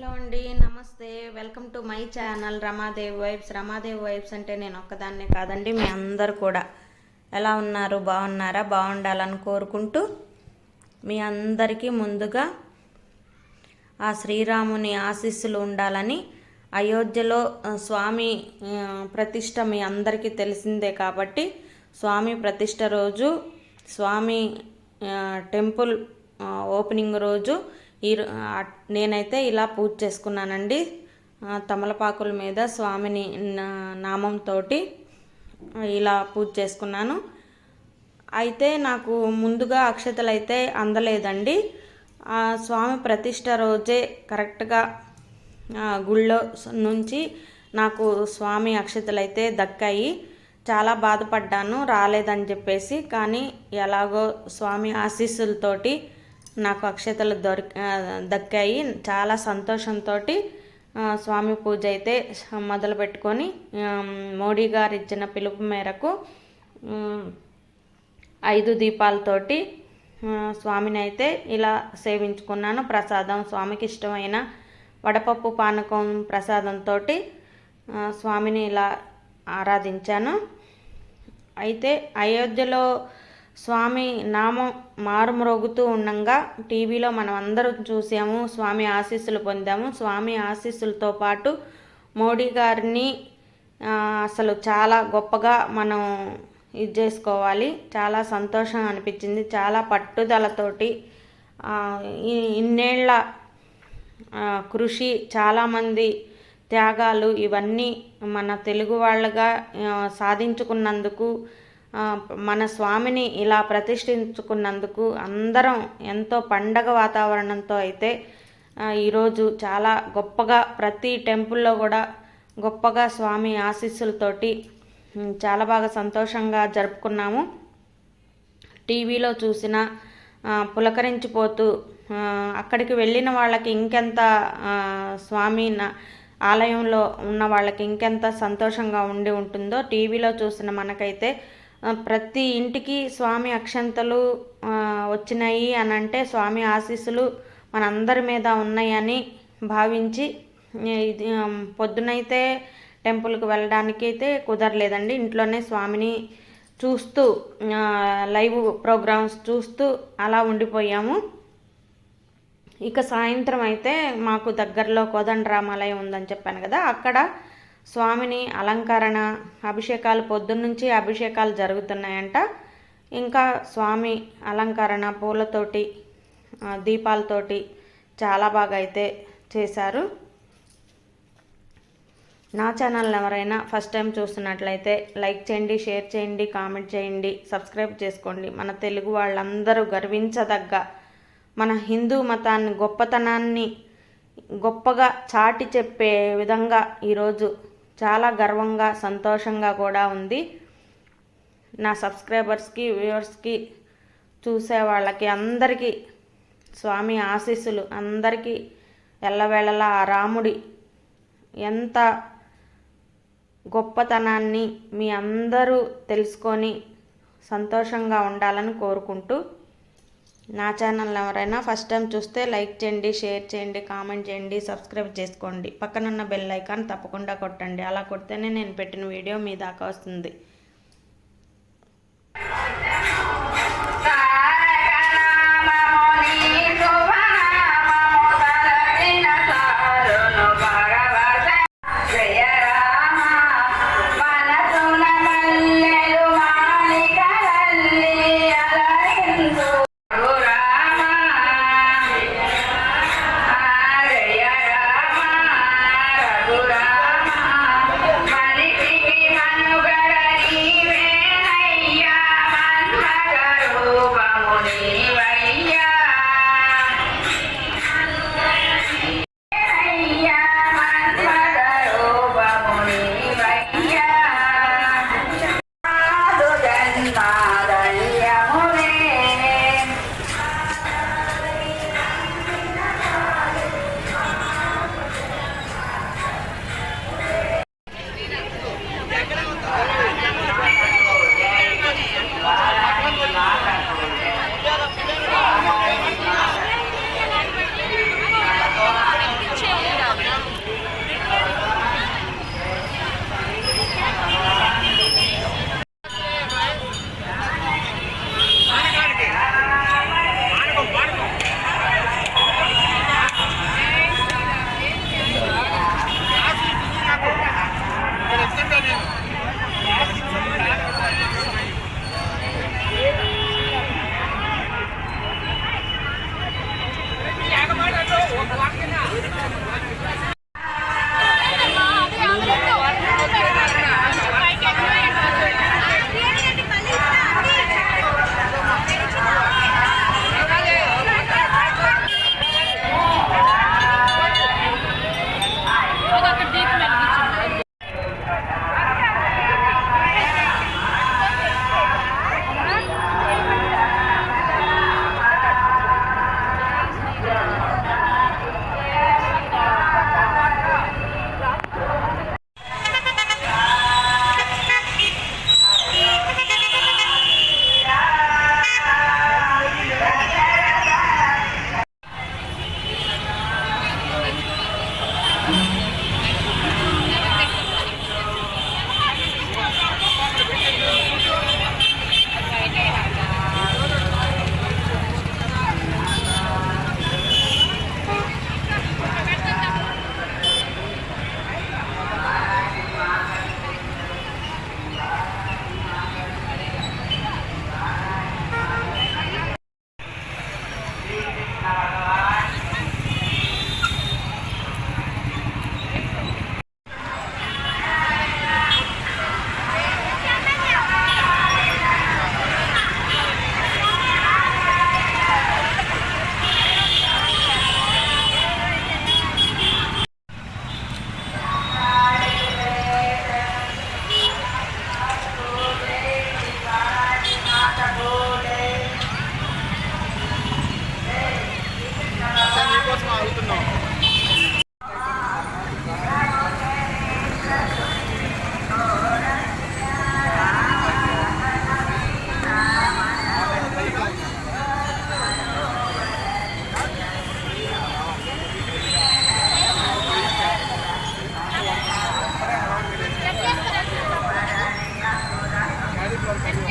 Hello అండి నమస్తే. Welcome to my channel Ramadev vibes. Ramadev vibes అంటే నేను ఒక్కదాన్నే కాదండి మీ అందరు కూడా. ఎలా ఉన్నారు? బాగున్నారా? బాగుండాలని కోరుకుంటూ మీ అందరికీ ముందుగా ఆ శ్రీరాముని ఆశీస్సులు ఉండాలని అయోధ్యలో స్వామి ప్రతిష్ట మీ అందరికీ తెలిసిందే కాబట్టి స్వామి ప్రతిష్ట రోజు స్వామి టెంపుల్ ఓపెనింగ్ రోజు ఈ నేనైతే ఇలా పూజ చేసుకున్నానండి. తమలపాకుల మీద స్వామిని నా- నామంతో ఇలా పూజ చేసుకున్నాను. అయితే నాకు ముందుగా అక్షతలు అయితే అందలేదండి. ఆ స్వామి ప్రతిష్ట రోజే కరెక్ట్గా గుళ్ళో నుంచి నాకు స్వామి అక్షతలు అయితే దక్కాయి. చాలా బాధపడ్డాను రాలేదని చెప్పేసి. కానీ ఎలాగో స్వామి ఆశీస్సులతోటి నాకు అక్షతలు దొరికి దక్కాయి. చాలా సంతోషంతో స్వామి పూజ అయితే మొదలు పెట్టుకొని మోడీ గారు ఇచ్చిన పిలుపు మేరకు ఐదు దీపాలతోటి స్వామిని అయితే ఇలా సేవించుకున్నాను. ప్రసాదం స్వామికి ఇష్టమైన వడపప్పు పానకం ప్రసాదంతో స్వామిని ఇలా ఆరాధించాను. అయితే అయోధ్యలో స్వామి నామం మారుమ్రోగుతూ ఉండంగా టీవీలో మనం అందరం చూసాము స్వామి ఆశీస్సులు పొందాము. స్వామి ఆశీస్సులతో పాటు మోడీ గారిని అసలు చాలా గొప్పగా మనం ఇది చేసుకోవాలి. చాలా సంతోషం అనిపించింది. చాలా పట్టుదలతోటి ఇన్నేళ్ళ కృషి చాలామంది త్యాగాలు ఇవన్నీ మన తెలుగు వాళ్ళగా సాధించుకున్నందుకు మన స్వామిని ఇలా ప్రతిష్ఠించుకున్నందుకు అందరం ఎంతో పండగ వాతావరణంతో అయితే ఈరోజు చాలా గొప్పగా ప్రతి టెంపుల్లో కూడా గొప్పగా స్వామి ఆశీస్సులతోటి చాలా బాగా సంతోషంగా జరుపుకున్నాము. టీవీలో చూసిన పులకరించిపోతూ అక్కడికి వెళ్ళిన వాళ్ళకి ఇంకెంత స్వామి ఆలయంలో ఉన్న వాళ్ళకి ఇంకెంత సంతోషంగా ఉండి ఉంటుందో టీవీలో చూసిన మనకైతే ప్రతి ఇంటికి స్వామి అక్షంతలు వచ్చినాయి అని అంటే స్వామి ఆశీస్సులు మనందరి మీద ఉన్నాయని భావించి ఇది పొద్దునైతే టెంపుల్కి వెళ్ళడానికి అయితే కుదరలేదండి. ఇంట్లోనే స్వామిని చూస్తూ లైవ్ ప్రోగ్రామ్స్ చూస్తూ అలా ఉండిపోయాము. ఇక సాయంత్రం అయితే మాకు దగ్గరలో కోదండరామాలయం ఉందని చెప్పాను కదా అక్కడ స్వామిని అలంకరణ అభిషేకాలు పొద్దున్నుంచి అభిషేకాలు జరుగుతున్నాయంట. ఇంకా స్వామి అలంకరణ పూలతోటి దీపాలతోటి చాలా బాగా అయితే చేశారు. నా ఛానల్ ఎవరైనా ఫస్ట్ టైం చూస్తున్నట్లయితే లైక్ చేయండి షేర్ చేయండి కామెంట్ చేయండి సబ్స్క్రైబ్ చేసుకోండి. మన తెలుగు వాళ్ళందరూ గర్వించదగ్గ మన హిందూ మతాన్ని గొప్పతనాన్ని గొప్పగా చాటి చెప్పే విధంగా ఈరోజు చాలా గర్వంగా సంతోషంగా కూడా ఉంది. నా సబ్స్క్రైబర్స్కి వ్యూవర్స్కి చూసే వాళ్ళకి అందరికీ స్వామి ఆశీస్సులు. అందరికీ ఎల్లవేళలా ఆ రాముడి ఎంత గొప్పతనాన్ని మీ అందరూ తెలుసుకొని సంతోషంగా ఉండాలని కోరుకుంటూ నా ఛానల్ ఎవరైనా ఫస్ట్ టైం చూస్తే లైక్ చేయండి షేర్ చేయండి కామెంట్ చేయండి సబ్స్క్రైబ్ చేసుకోండి. పక్కనున్న బెల్ ఐకాన్ తప్పకుండా కొట్టండి. అలా కొడితేనే నేను పెట్టిన వీడియో మీ దాకా వస్తుంది. What about the big contenido.